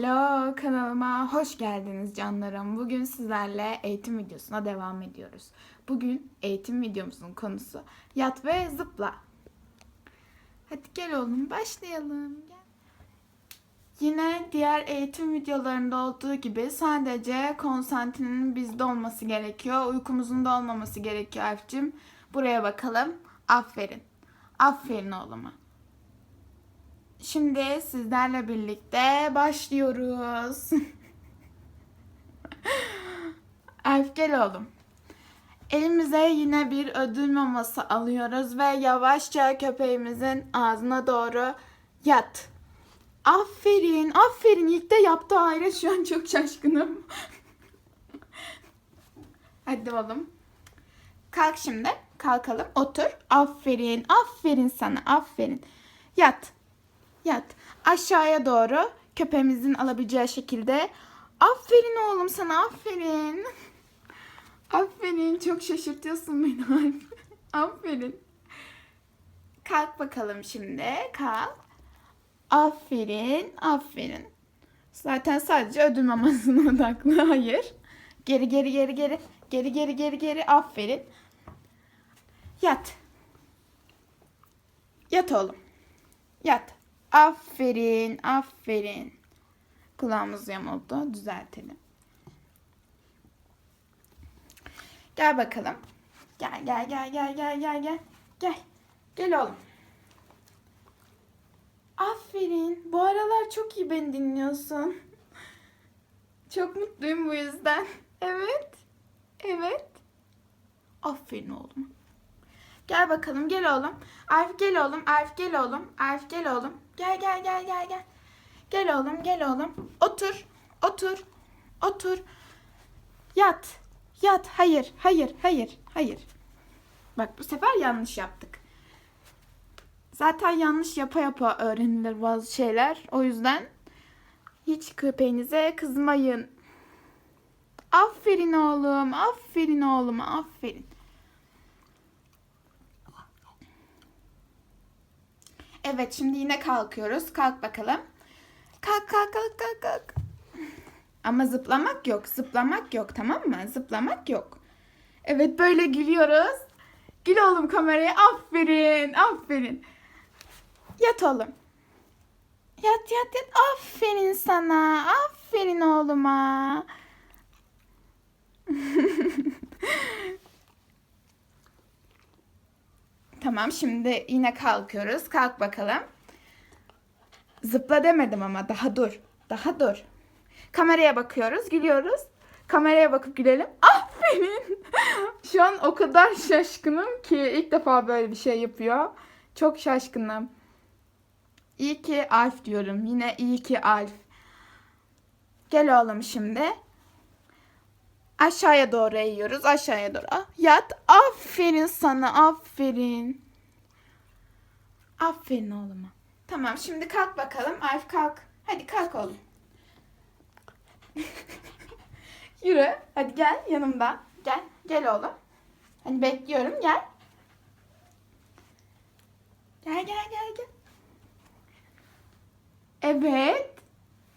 Alo kanalıma hoş geldiniz canlarım. Bugün sizlerle eğitim videosuna devam ediyoruz. Bugün eğitim videomuzun konusu yat ve zıpla. Hadi gel oğlum başlayalım. Gel. Yine diğer eğitim videolarında olduğu gibi sadece konsantrinin bizde olması gerekiyor. Uykumuzun da olmaması gerekiyor Alp'cim. Buraya bakalım. Aferin. Aferin oğluma. Şimdi sizlerle birlikte başlıyoruz. Alp gel oğlum. Elimize yine bir ödül maması alıyoruz ve yavaşça köpeğimizin ağzına doğru yat. Aferin, aferin. İlk de yaptı aile. Şu an çok şaşkınım. Hadi oğlum. Kalk şimdi. Kalkalım. Otur. Aferin, aferin sana. Aferin. Yat. Yat. Aşağıya doğru köpeğimizin alabileceği şekilde. Aferin oğlum sana aferin. Aferin çok şaşırtıyorsun beni aferin. Kalk bakalım şimdi. Kalk. Aferin, aferin. Zaten sadece ödül mamasına odaklı. Hayır. Geri geri geri geri. Geri geri geri geri. Aferin. Yat. Yat oğlum. Yat. Aferin, aferin. Kulağımız yamuldu. Düzeltelim. Gel bakalım. Gel, gel, gel, gel, gel, gel, gel. Gel. Gel oğlum. Aferin. Bu aralar çok iyi beni dinliyorsun. Çok mutluyum bu yüzden. Evet. Evet. Aferin oğlum. Gel bakalım gel oğlum. Arif gel oğlum. Arif gel oğlum. Arif gel oğlum. Gel gel gel gel gel. Gel oğlum gel oğlum. Otur. Otur. Otur. Yat. Yat. Hayır. Hayır. Hayır. Hayır. Bak bu sefer yanlış yaptık. Zaten yanlış yapa yapa öğrenilir bazı şeyler. O yüzden hiç köpeğinize kızmayın. Aferin oğlum. Aferin oğlum. Aferin. Evet şimdi yine kalkıyoruz. Kalk bakalım. Kalk kalk kalk kalk kalk. Ama zıplamak yok. Zıplamak yok tamam mı? Zıplamak yok. Evet böyle gülüyoruz. Gül oğlum kameraya. Aferin. Aferin. Yat oğlum. Yat yat yat. Aferin sana. Aferin oğluma. Tamam şimdi yine kalkıyoruz. Kalk bakalım. Zıpla demedim ama daha dur. Daha dur. Kameraya bakıyoruz, gülüyoruz. Kameraya bakıp gülelim. Aferin. Şu an o kadar şaşkınım ki ilk defa böyle bir şey yapıyor. Çok şaşkınım. İyi ki Alf diyorum. Yine iyi ki Alf. Gel oğlum şimdi. Aşağıya doğru eğiyoruz. Aşağıya doğru. Ah, Yat. Aferin sana. Aferin. Aferin oğluma. Tamam şimdi kalk bakalım. Arif kalk. Hadi kalk oğlum. Yürü. Hadi gel yanımda. Gel. Gel oğlum. Hani bekliyorum. Gel. Gel gel gel gel. Evet.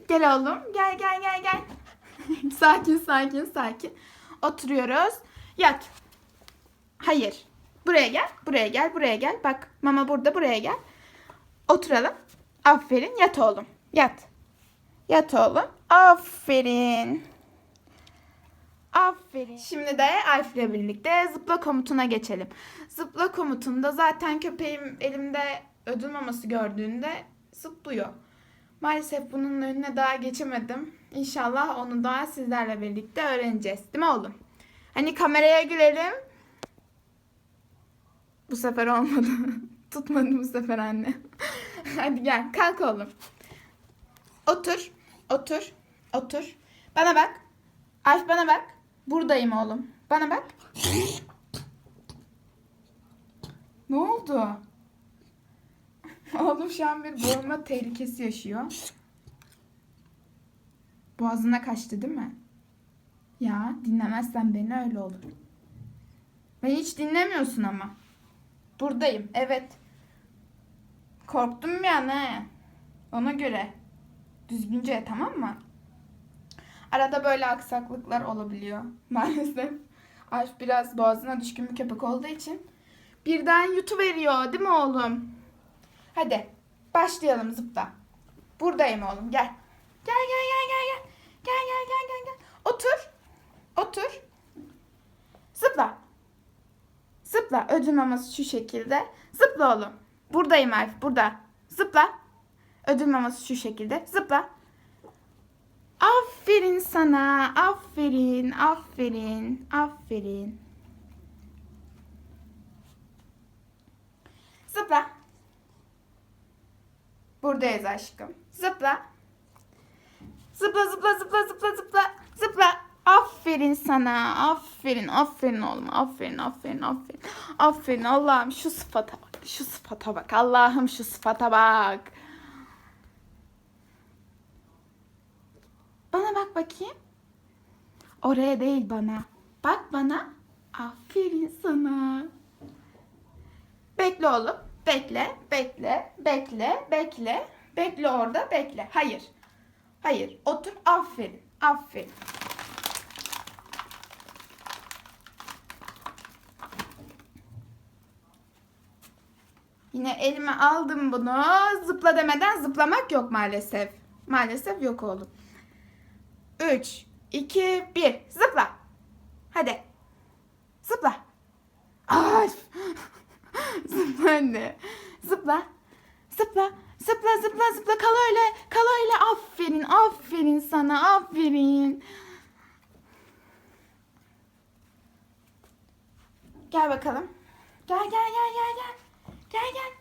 Gel oğlum. Gel gel gel gel. sakin sakin sakin. Oturuyoruz. Yat. Hayır. Buraya gel. Buraya gel. Buraya gel. Bak mama burada. Buraya gel. Oturalım. Aferin. Yat oğlum. Yat. Yat oğlum. Aferin. Aferin. Şimdi de Alf ile birlikte zıpla komutuna geçelim. Zıpla komutunda zaten köpeğim elimde ödül maması gördüğünde zıplıyor. Maalesef bunun önüne daha geçemedim. İnşallah onu da sizlerle birlikte öğreneceğiz. Değil mi oğlum? Hani kameraya gülelim. Bu sefer olmadı. Tutmadı bu sefer anne. Hadi gel kalk oğlum. Otur. Otur. Otur. Bana bak. Alf bana bak. Buradayım oğlum. Bana bak. ne oldu? Oğlum şu an bir boğulma tehlikesi yaşıyor. Boğazına kaçtı değil mi? Ya dinlemezsen beni öyle olur. Beni hiç dinlemiyorsun ama. Buradayım evet. Korktum ya ne? Ona göre. Düzgünce tamam mı? Arada böyle aksaklıklar olabiliyor maalesef. Alp biraz boğazına düşkün bir köpek olduğu için birden yutuveriyor değil mi oğlum? Hadi başlayalım zıpla. Buradayım oğlum gel gel gel gel. Gel Otur. Otur. Zıpla. Zıpla. Ödül maması şu şekilde. Zıpla oğlum. Buradayım Alp. Burada. Zıpla. Ödül maması şu şekilde. Zıpla. Aferin sana. Aferin. Aferin. Aferin. Zıpla. Buradayız aşkım. Zıpla. Zıpla zıpla zıpla zıpla zıpla. Zıpla. Aferin sana. Aferin. Aferin oğlum. Aferin. Aferin. Aferin. Aferin. Allah'ım şu sıfata bak. Şu sıfata bak. Allah'ım şu sıfata bak. Bana bak bakayım. Oraya değil bana. Bak bana. Aferin sana. Bekle oğlum. Bekle, bekle, bekle, bekle. Bekle orada, bekle. Hayır. Hayır. Otur. Aferin. Aferin. Yine elime aldım bunu. Zıpla demeden zıplamak yok maalesef. Maalesef yok oğlum. 3, 2, 1. Zıpla. Hadi. Zıpla. Ay. zıpla anne. Zıpla. Zıpla. Zıpla zıpla zıpla. Kal öyle. Kal öyle. Aferin. Aferin sana. Aferin. Gel bakalım. Gel gel gel gel gel. Gel gel.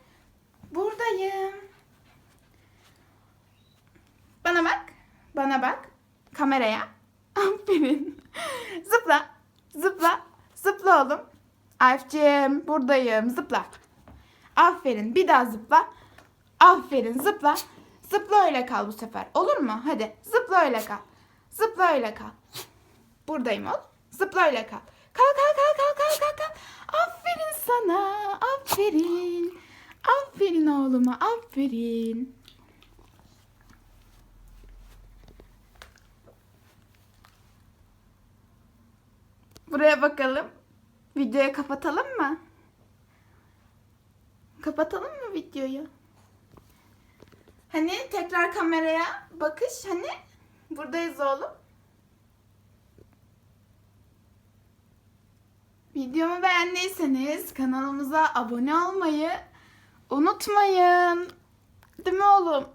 Buradayım. Bana bak. Bana bak. Kameraya. Aferin. Zıpla. Zıpla. Zıpla oğlum. Alp'cim buradayım. Zıpla. Aferin. Bir daha zıpla. Aferin. Zıpla. Zıpla öyle kal bu sefer. Olur mu? Hadi. Zıpla öyle kal. Zıpla öyle kal. Buradayım oğlum. Zıpla öyle kal. Kal kal kal kal kal kal kal. Aferin sana. Aferin. Aferin oğluma. Aferin. Buraya bakalım. Videoyu kapatalım mı? Kapatalım mı videoyu? Hani tekrar kameraya bakış hani buradayız oğlum. Videomu beğendiyseniz kanalımıza abone olmayı unutmayın. Değil mi oğlum?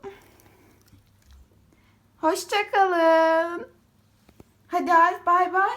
Hoşçakalın. Hadi Alp bay bay.